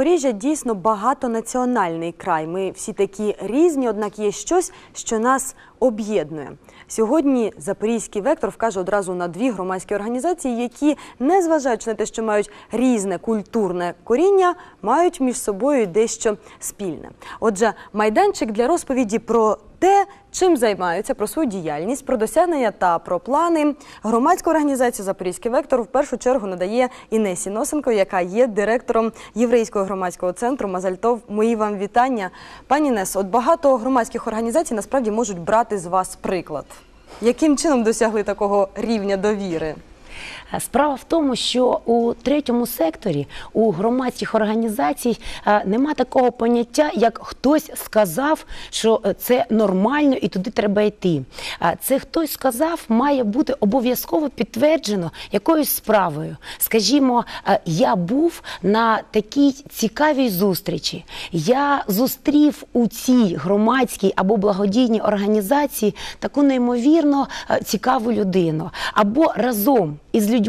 Запоріжжя дійсно багатонаціональний край. Ми всі такі різні, однак є щось, що нас об'єднує. Сьогодні запорізький вектор вкаже одразу на дві громадські організації, які, незважаючи на те, що мають різне культурне коріння, мають між собою дещо спільне. Отже, майданчик для розповіді про те, чим займаються, про свою діяльність, про досягнення та про плани. Громадська організація Запорізький вектор в першу чергу надає Інесі Носенко, яка є директором єврейського громадського центру Мазальтов. Мої вам вітання. Пані Нес, от багато громадських організацій насправді можуть брати з вас приклад. Яким чином досягли такого рівня довіри? Справа в тому, що у третьому секторі у громадських організацій е, нема такого поняття, як хтось сказав, що е, це нормально і туди треба йти. Це хтось сказав, має бути обов'язково підтверджено якоюсь справою. Скажімо, е, я був на такій цікавій зустрічі. Я зустрів у цій громадській або благодійній організації таку неймовірно е, цікаву людину. Або разом із людьми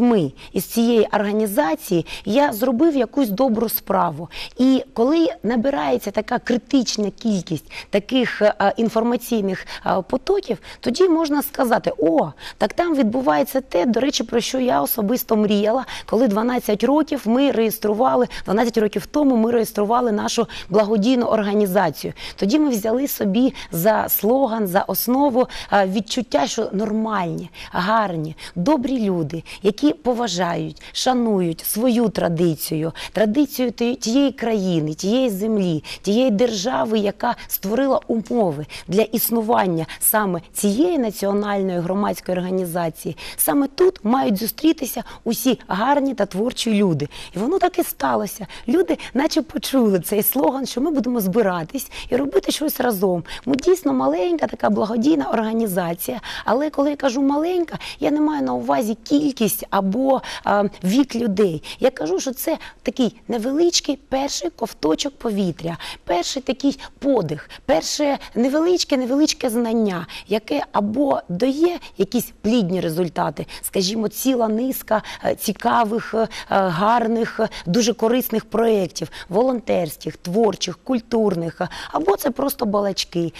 із цієї організації я зробив якусь добру справу. І коли набирається така критична кількість таких е, інформаційних е, потоків, тоді можна сказати: о, так там відбувається те, до речі, про що я особисто мріяла, коли 12 років ми реєстрували 12 років тому. Ми реєстрували нашу благодійну організацію. Тоді ми взяли собі за слоган, за основу е, відчуття, що нормальні, гарні, добрі люди, які поважають, шанують свою традицію, традицію тієї країни, тієї землі, тієї держави, яка створила умови для існування саме цієї національної громадської організації. Саме тут мають зустрітися усі гарні та творчі люди. І воно так і сталося. Люди, наче почули цей слоган, що ми будемо збиратись і робити щось разом. Ми дійсно маленька така благодійна організація. Але коли я кажу маленька, я не маю на увазі кількість або е, вік людей. Я кажу, що це такий невеличкий перший ковточок повітря, перший такий подих, перше невеличке, невеличке знання, яке або дає якісь плідні результати, скажімо, ціла низка е, цікавих, е, гарних, е, дуже корисних проєктів, волонтерських, творчих, культурних, або це просто балачки.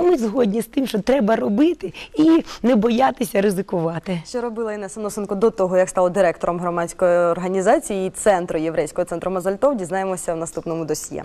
Ми згодні з тим, що треба робити і не боятися ризикувати. Що робила Інеса Носенко до того, як стала директором громадської організації і центру єврейського центру Мазальтов, дізнаємося в наступному досьє.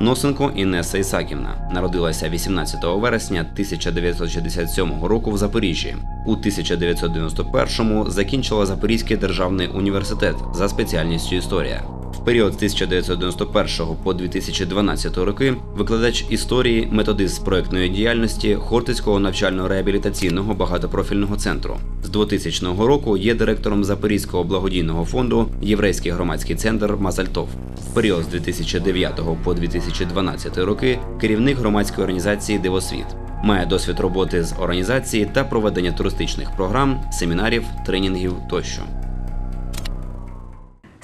Носенко Інеса Ісаківна народилася 18 вересня 1967 року в Запоріжжі. У 1991-му закінчила Запорізький державний університет за спеціальністю історія. В період з 1991 по 2012 роки викладач історії, методист проектної діяльності Хортицького навчально-реабілітаційного багатопрофільного центру. З 2000 року є директором Запорізького благодійного фонду Єврейський громадський центр Мазальтов. В період з 2009 по 2012 роки керівник громадської організації Дивосвіт. Має досвід роботи з організації та проведення туристичних програм, семінарів, тренінгів тощо.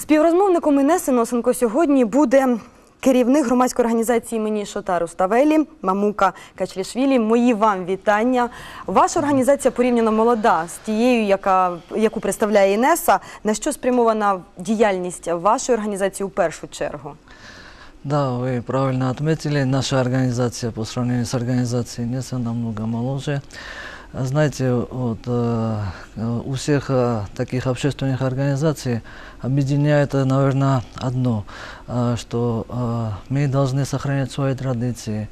Співрозмовником Інеси Носенко сьогодні буде керівник громадської організації імені Шотару Ставелі Мамука Качлішвілі. Мої вам вітання. Ваша організація порівняно молода з тією, яка, яку представляє Інеса. На що спрямована діяльність вашої організації у першу чергу? Да, вы правильно отметили. Наша организация по сравнению с организацией НЕСА намного моложе. Знаете, вот, э, у всех э, таких общественных организаций объединяет, э, наверное, одно, э, что э, мы должны сохранять свои традиции,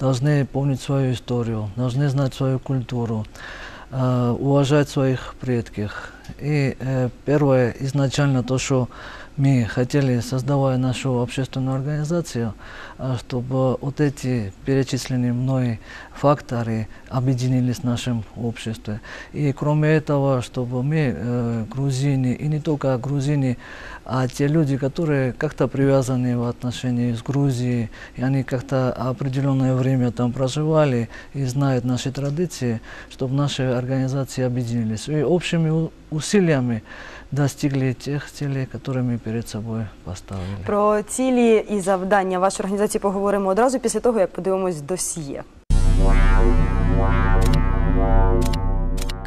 должны помнить свою историю, должны знать свою культуру, э, уважать своих предков. И э, первое, изначально то, что мы хотели, создавая нашу общественную организацию, а, чтобы вот эти перечисленные мной факторы объединились в нашем обществе. И кроме этого, чтобы мы, э, грузины, и не только грузины, а те люди, которые как-то привязаны в отношении с Грузией, и они как-то определенное время там проживали и знают наши традиции, чтобы наши организации объединились. И общими у- усилиями достигли тех целей, которые мы перед собой поставили. Про цілі і завдання вашої організації поговоримо одразу після того, як подивимось досьє.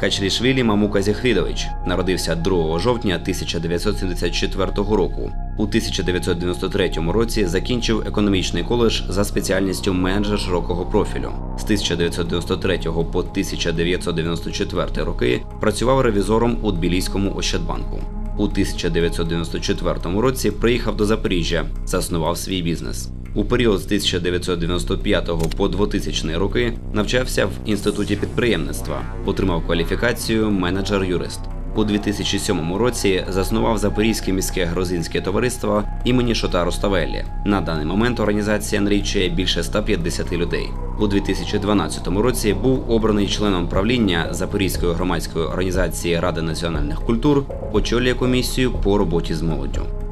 Качрішвілі Мамука Зіхрідович народився 2 жовтня 1974 року. У 1993 році закінчив економічний коледж за спеціальністю менеджер широкого профілю. З 1993 по 1994 роки працював ревізором у Тбіліському Ощадбанку. У 1994 році приїхав до Запоріжжя, заснував свій бізнес. У період з 1995 по 2000 роки навчався в інституті підприємництва, отримав кваліфікацію менеджер-юрист. У 2007 році заснував Запорізьке міське грузинське товариство імені Шота Руставеллі. На даний момент організація налічує більше 150 людей. У 2012 році був обраний членом правління Запорізької громадської організації Ради національних культур, очолює комісію по роботі з молоддю.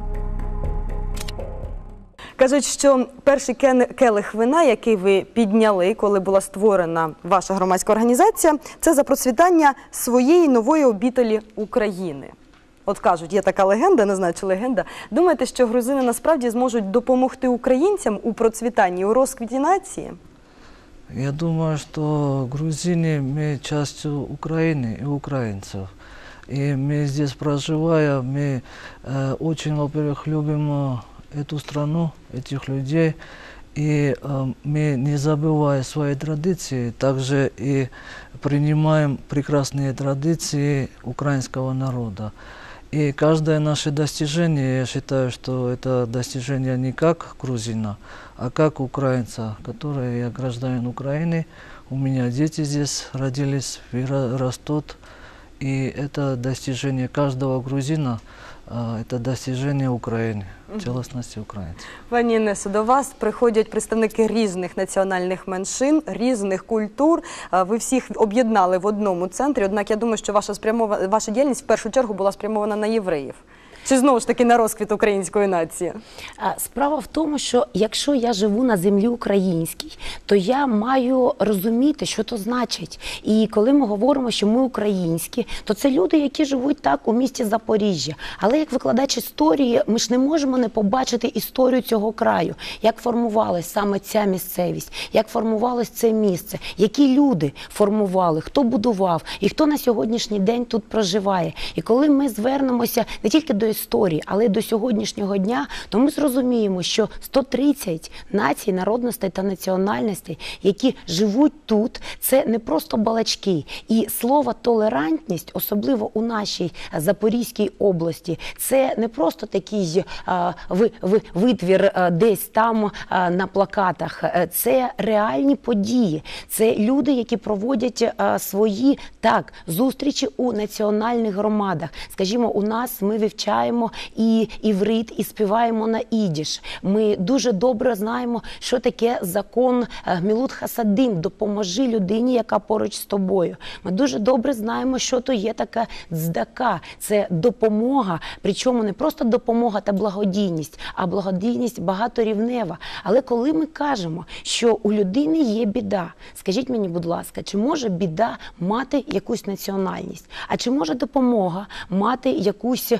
Кажуть, що перший кен- келих вина, який ви підняли, коли була створена ваша громадська організація, це за процвітання своєї нової обітелі України. От кажуть, є така легенда, не знаю, чи легенда. Думаєте, що грузини насправді зможуть допомогти українцям у процвітанні, у розквіті нації? Я думаю, что грузины, мы частью Украины и украинцев. И мы здесь проживая, мы э, очень, во-первых, любим э, эту страну, этих людей. И э, мы, не забывая свои традиции, также и принимаем прекрасные традиции украинского народа. И каждое наше достижение, я считаю, что это достижение не как грузина, а как украинца, который я гражданин Украины, у меня дети здесь родились, растут, и это достижение каждого грузина, это достижение України, цілісності українців. Пані Інесо, до вас приходять представники різних національних меншин, різних культур. Ви всіх об'єднали в одному центрі. Однак я думаю, що ваша спрямова ваша діяльність в першу чергу була спрямована на євреїв. Чи знову ж таки на розквіт української нації? Справа в тому, що якщо я живу на землі українській, то я маю розуміти, що то значить. І коли ми говоримо, що ми українські, то це люди, які живуть так у місті Запоріжжя. Але як викладач історії, ми ж не можемо не побачити історію цього краю, як формувалась саме ця місцевість, як формувалось це місце, які люди формували, хто будував і хто на сьогоднішній день тут проживає. І коли ми звернемося не тільки до історії, але й до сьогоднішнього дня, то ми зрозуміємо, що 130 націй, народностей та національностей, які живуть тут, це не просто балачки. І слово толерантність, особливо у нашій е, Запорізькій області, це не просто такий е, ви, ви, витвір е, десь там е, на плакатах. Це реальні події. Це люди, які проводять е, свої так зустрічі у національних громадах. Скажімо, у нас ми вивчаємо і іврит, і співаємо на ідіш. Ми дуже добре знаємо, що таке закон е, Мілут Хасадим. Допоможи людині, яка поруч з тобою. Ми дуже добре знаємо, що то є така дздака. Це допомога, причому не просто допомога та благодійність, а благодійність багаторівнева. Але коли ми кажемо, що у людини є біда, скажіть мені, будь ласка, чи може біда мати якусь національність? А чи може допомога мати якусь е,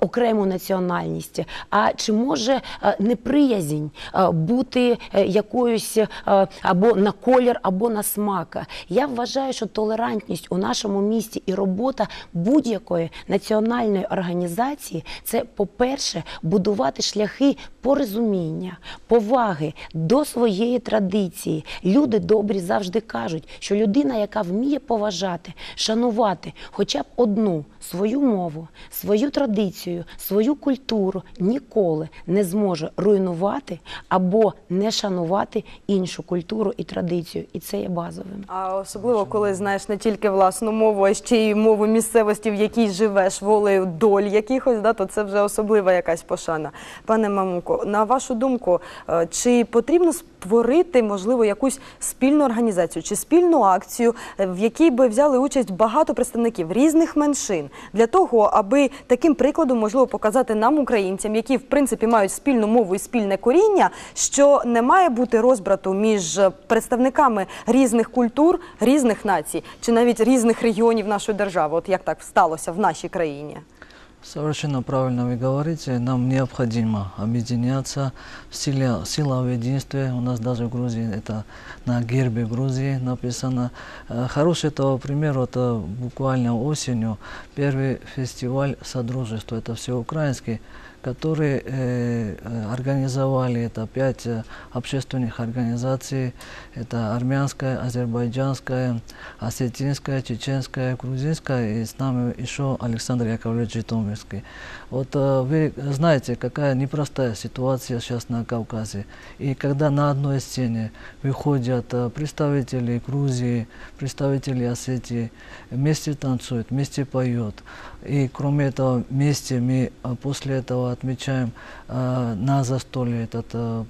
окрему національність? А чи може е, неприязнь е, бути е, якоюсь або на колір, або на смак? Я вважаю, що толерантність у нашому місті і робота будь-якої національної організації це, по-перше, будувати шляхи порозуміння, поваги до своєї традиції. Люди добрі завжди кажуть, що людина, яка вміє поважати, шанувати хоча б одну свою мову, свою традицію. Традицію, свою культуру ніколи не зможе руйнувати або не шанувати іншу культуру і традицію. І це є базовим. А особливо, коли знаєш не тільки власну мову, а ще й мову місцевості, в якій живеш, волею доль якихось, да, то це вже особлива якась пошана. Пане Мамуко, на вашу думку, е, чи потрібно створити, можливо, якусь спільну організацію чи спільну акцію, е, в якій би взяли участь багато представників різних меншин, для того, аби таким прикладом можливо показати нам, українцям, які в принципі мають спільну мову і спільне коріння, що не має бути розбрату між представниками різних культур, різних націй чи навіть різних регіонів нашої держави, от як так сталося в нашій країні. Совершенно правильно вы говорите. Нам необходимо объединяться в силе, сила в единстве. У нас даже в Грузии это на гербе Грузии написано. Э, Хороший того пример, вот э, буквально осенью первый фестиваль Содружества, это всеукраинский, который э, э, организовали, это пять э, общественных организаций, это армянская, азербайджанская, осетинская, чеченская, грузинская, и с нами еще Александр Яковлевич Житомирский. Вот э, вы знаете, какая непростая ситуация сейчас на Кавказе. И когда на одной сцене выходят э, представители Грузии, представители Осетии, вместе танцуют, вместе поют. И кроме этого, вместе мы э, после этого отмечаем э, на застолье этот э,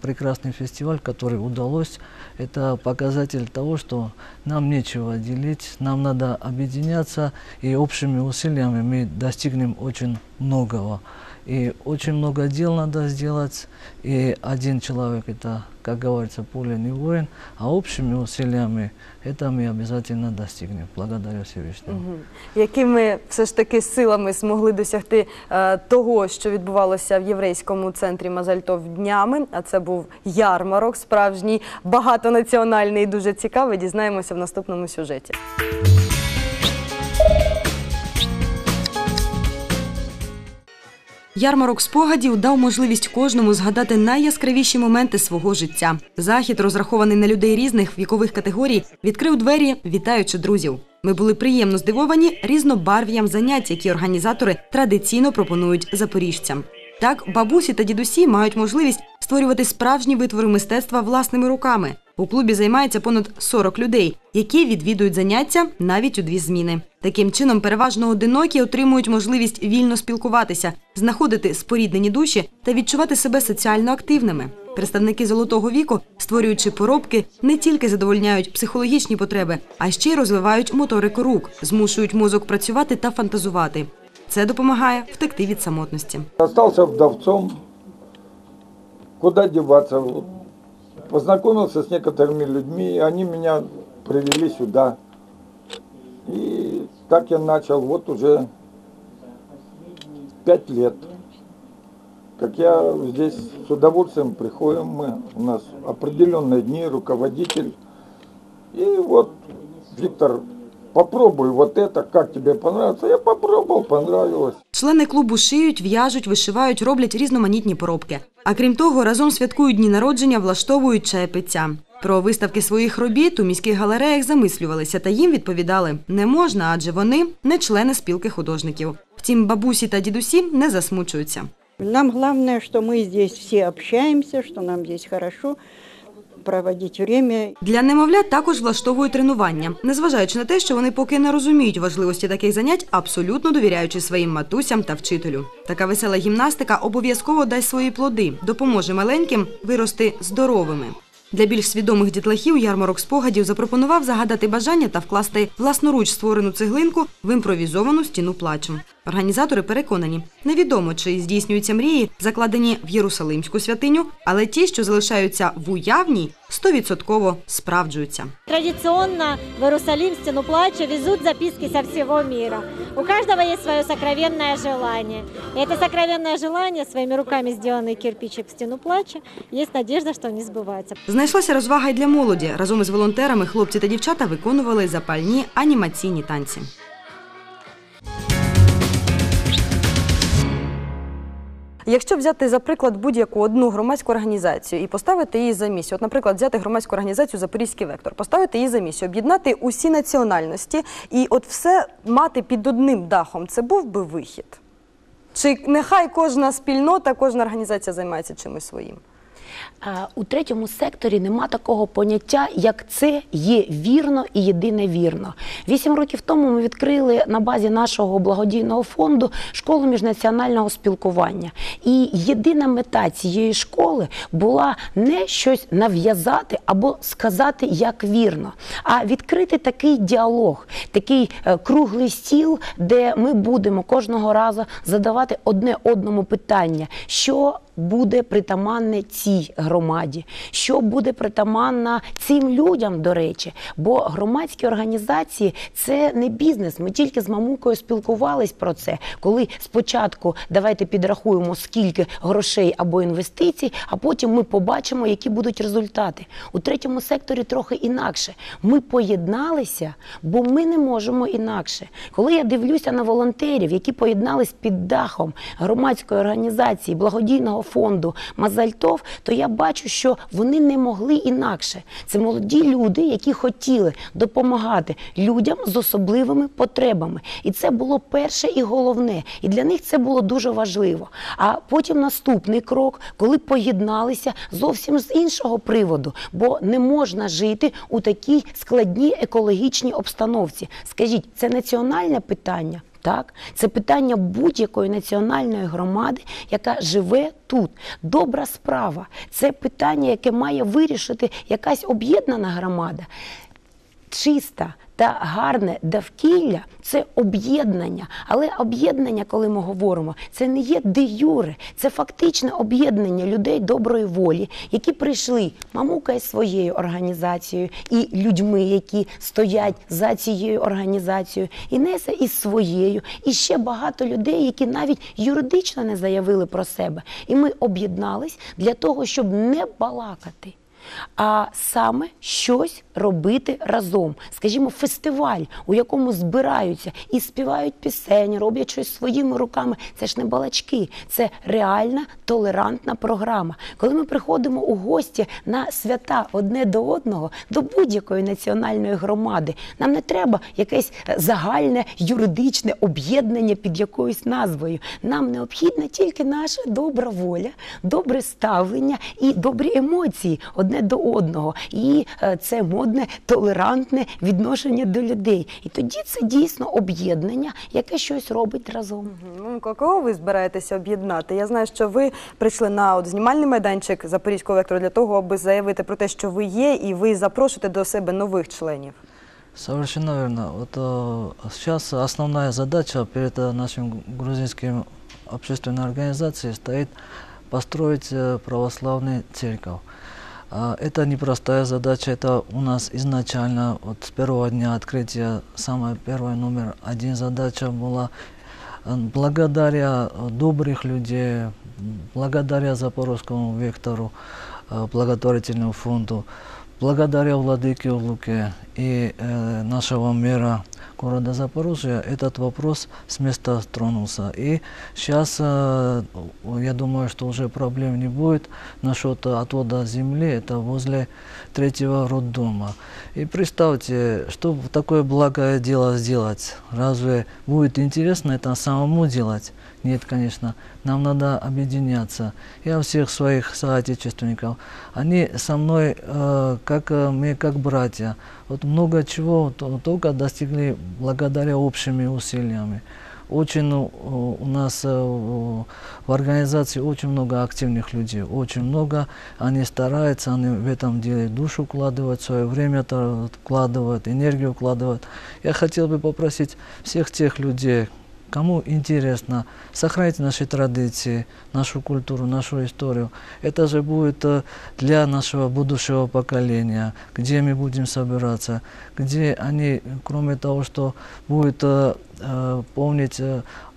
прекрасный фестиваль, который удалось. Это показатель того, что нам нечего делить, нам надо объединяться, и общими усилиями мы достигнем очень многого. И очень много дел надо сделать, и один человек это, как говорится, поле не воин, а общими усилиями это мы обязательно достигнем. Благодарю Всевышнего. Мгм. Якими все ж таки силами змогли досягти е, того, що відбувалося в єврейському центрі Мазальтов днями? А це був ярмарок, справжній багатонаціональний і дуже цікавий. Дізнаємося в наступному сюжеті. Ярмарок спогадів дав можливість кожному згадати найяскравіші моменти свого життя. Захід, розрахований на людей різних вікових категорій, відкрив двері, вітаючи друзів. Ми були приємно здивовані різнобарв'ям занять, які організатори традиційно пропонують запоріжцям. Так, бабусі та дідусі мають можливість створювати справжні витвори мистецтва власними руками. У клубі займається понад 40 людей, які відвідують заняття навіть у дві зміни. Таким чином, переважно одинокі отримують можливість вільно спілкуватися, знаходити споріднені душі та відчувати себе соціально активними. Представники золотого віку, створюючи поробки, не тільки задовольняють психологічні потреби, а ще й розвивають моторику рук, змушують мозок працювати та фантазувати. Це допомагає втекти від самотності. Остался вдовцом. Куда деваться? Познакомился с некоторыми людьми, и они меня привели сюда. И так я начал, вот уже пять лет. Как я здесь с удовольствием приходим мы, у нас определенные дни, руководитель. И вот, Виктор, попробуй вот это, как тебе понравится. Я попробовал, понравилось. Члени клубу шиють, в'яжуть, вишивають, роблять різноманітні поробки. А крім того, разом святкують дні народження, влаштовують чаєпиття. Про виставки своїх робіт у міських галереях замислювалися та їм відповідали не можна, адже вони не члени спілки художників. Втім, бабусі та дідусі не засмучуються. Нам главное, что мы здесь все общаемся, что нам здесь хорошо проводить время. Для немовлят також влаштовують тренування, незважаючи на те, що вони поки не розуміють важливості таких занять, абсолютно довіряючи своїм матусям та вчителю. Така весела гімнастика обов'язково дасть свої плоди, допоможе маленьким вирости здоровими. Для більш свідомих дітлахів ярмарок спогадів запропонував загадати бажання та вкласти власноруч створену цеглинку в імпровізовану стіну плачу. Організатори переконані, невідомо чи здійснюються мрії, закладені в Єрусалимську святиню, але ті, що залишаються в уявній, стовідсотково справджуються. Традиционно в Иерусалим в Стену Плача везут записки со всего мира. У каждого есть свое сокровенное желание. И это сокровенное желание, своими руками сделанный кирпичик в Стену Плача, есть надежда, что они сбываются. Знайшлася розвага й для молоді. Разом із волонтерами хлопці та дівчата виконували запальні анімаційні танці. Якщо взяти за приклад будь-яку одну громадську організацію і поставити її за місію, от, наприклад, взяти громадську організацію Запорізький вектор, поставити її за місію, об'єднати усі національності і от все мати під одним дахом, це був би вихід. Чи нехай кожна спільнота, кожна організація займається чимось своїм? У третьому секторі нема такого поняття, як це є вірно і єдине вірно. Вісім років тому ми відкрили на базі нашого благодійного фонду школу міжнаціонального спілкування. І єдина мета цієї школи була не щось нав'язати або сказати як вірно, а відкрити такий діалог, такий е, круглий стіл, де ми будемо кожного разу задавати одне одному питання, що буде притаманне цій громаді, що буде притаманна цим людям, до речі. Бо громадські організації це не бізнес. Ми тільки з мамукою спілкувались про це, коли спочатку давайте підрахуємо, скільки грошей або інвестицій, а потім ми побачимо, які будуть результати. У третьому секторі трохи інакше. Ми поєдналися, бо ми не можемо інакше. Коли я дивлюся на волонтерів, які поєднались під дахом громадської організації, благодійного фонду Мазальтов, то я бачу, що вони не могли інакше. Це молоді люди, які хотіли допомагати людям з особливими потребами. І це було перше і головне. І для них це було дуже важливо. А потім наступний крок, коли поєдналися зовсім з іншого приводу, бо не можна жити у такій складній екологічній обстановці. Скажіть, це національне питання? Так, це питання будь-якої національної громади, яка живе тут. Добра справа. Це питання, яке має вирішити якась об'єднана громада. Чиста та гарне довкілля це об'єднання. Але об'єднання, коли ми говоримо, це не є де юре, це фактичне об'єднання людей доброї волі, які прийшли мамука своєю організацією і людьми, які стоять за цією організацією, Інеса із своєю, і ще багато людей, які навіть юридично не заявили про себе. І ми об'єднались для того, щоб не балакати а саме щось робити разом. Скажімо, фестиваль, у якому збираються і співають пісень, роблять щось своїми руками. Це ж не балачки, це реальна толерантна програма. Коли ми приходимо у гості на свята одне до одного, до будь-якої національної громади, нам не треба якесь е, загальне юридичне об'єднання під якоюсь назвою. Нам необхідна тільки наша добра воля, добре ставлення і добрі емоції одне до одного. І е, це модне, толерантне відношення до людей. І тоді це дійсно об'єднання, яке щось робить разом. Ну, кого ви збираєтеся об'єднати? Я знаю, що ви прийшли на от знімальний майданчик Запорізького вектора для того, аби заявити про те, що ви є, і ви запрошуєте до себе нових членів. Совершенно верно. Вот э, сейчас основная задача перед э, нашим грузинским общественной организацией стоит построить э, православную церковь. А, Это непростая задача, это у нас изначально, вот с первого дня открытия, самая первая номер один задача была э, благодаря э, добрых людей, благодаря Запорожскому вектору, э, благотворительному фонду, благодаря Владыке Луке и э, нашего мэра города Запорожья этот вопрос с места тронулся. И сейчас, э, я думаю, что уже проблем не будет насчет отвода земли, это возле третьего роддома. И представьте, что такое благое дело сделать, разве будет интересно это самому делать? Нет, конечно, нам надо объединяться. Я всех своих соотечественников, они со мной, э, как э, мы, как братья. Вот много чего то- только достигли благодаря общими усилиями. Очень ну, у нас э, в организации очень много активных людей, очень много. Они стараются, они в этом деле душу вкладывают, свое время вкладывают, энергию вкладывают. Я хотел бы попросить всех тех людей, кому интересно, сохранить наши традиции, нашу культуру, нашу историю. Это же будет э, для нашего будущего поколения, где мы будем собираться, где они, кроме того, что будут э, э, помнить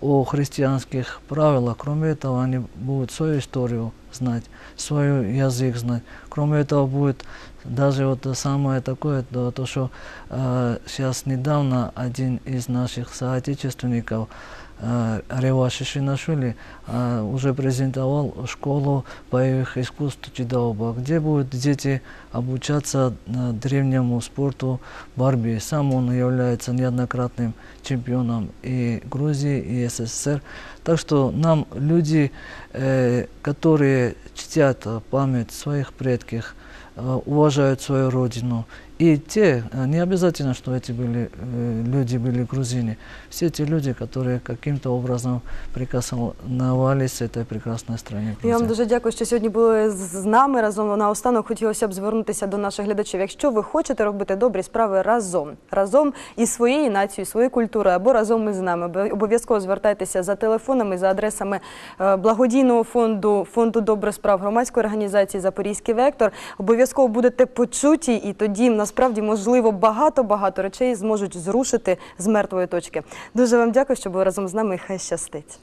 о христианских правилах, кроме этого они будут свою историю знать, свой язык знать. Кроме этого будет даже вот самое такое, то, то что э, сейчас недавно один из наших соотечественников э, Рева Шишинашвили э, уже презентовал школу боевых искусств Чидаоба, где будут дети обучаться древнему спорту борьбе. Сам он является неоднократным чемпионом и Грузии, и СССР. Так что нам люди, э, которые чтят память своих предков, э, уважают свою родину. И те, э, не обязательно, что эти были, люди были грузины, все те люди, которые каким-то образом прикасались этой прекрасной стране. Я вам дуже дякую, що сьогодні були з з нами разом. Наостанок хотілося б звернутися до наших глядачів. Якщо ви хочете робити добрі справи разом, разом із своєю нацією, своєю культурою або разом із нами, бо- обов'язково звертайтеся за телефонами, за адресами е, благодійного фонду, фонду добрих справ громадської організації Запорізький вектор. Обов'язково будете почуті, і тоді насправді можливо багато багато речей зможуть зрушити з мертвої точки. Дуже вам дякую, що були разом з нами. і Хай щастить.